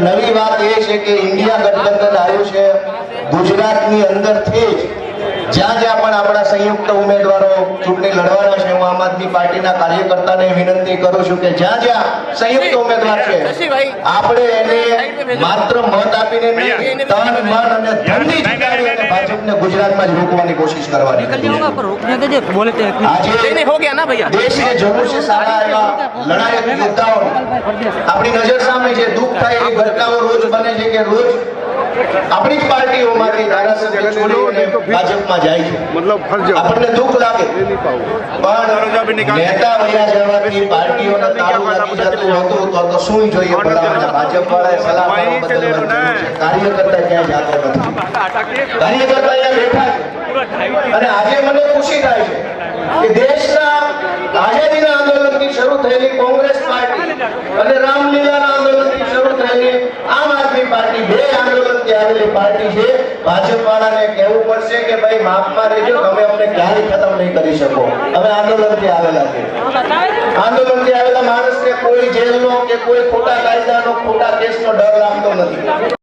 નવી વાત એ છે કે ઇન્ડિયા ગઠબંધન આવ્યું છે ગુજરાતની અંદરથી જ જ્યાં જ્યાં પણ આપણા સંયુક્ત ઉમેદવારો ચૂંટણી લડવાના છે હું આમ આદમી પાર્ટીના કાર્યકર્તાને વિનંતી કરું છું કે જ્યાં જ્યાં સંયુક્ત ઉમેદવાર છે આપણે એને માત્ર મત આપીને તન મન અને ધનથી જીતાડી ભાજપને ગુજરાતમાં જ રોકવાની કોશિશ કરવાની આજે દેશને જરૂર છે સારા એવા લડાયક યોદ્ધાઓ આપણી નજર સામે છે કે રોજ આપણી પાર્ટીઓમાંથી ધારાસભ્ય છોડીને ભાજપમાં જાય છે. મતલબ આપણને દુઃખ લાગે. પણ નેતા વયા જવાથી પાર્ટીઓના તાળું લાગી જતું હતું તો તો શું જોઈએ ભલામણ ભાજપ વાળાએ સલાહ કાર્યકર્તા ક્યાંય જાતો નથી. કાર્યકર્તા અહીંયા બેઠા છે. અને આજે મને ખુશી થાય છે કે દેશના આઝાદીના આંદોલનથી શરૂ થયેલી કોંગ્રેસ આવેલી પાર્ટી છે. ભાજપ વાળાને કહેવું પડશે કે ભાઈ, માફમાં રહેજો, તમે અમને ક્યારેય ખતમ નહીં કરી શકો. અમે આંદોલનથી આવેલા છે. આંદોલનથી આવેલા માણસને કોઈ જેલનો કે કોઈ ખોટા કાયદાનો, ખોટા કેસનો ડર લાગતો નથી.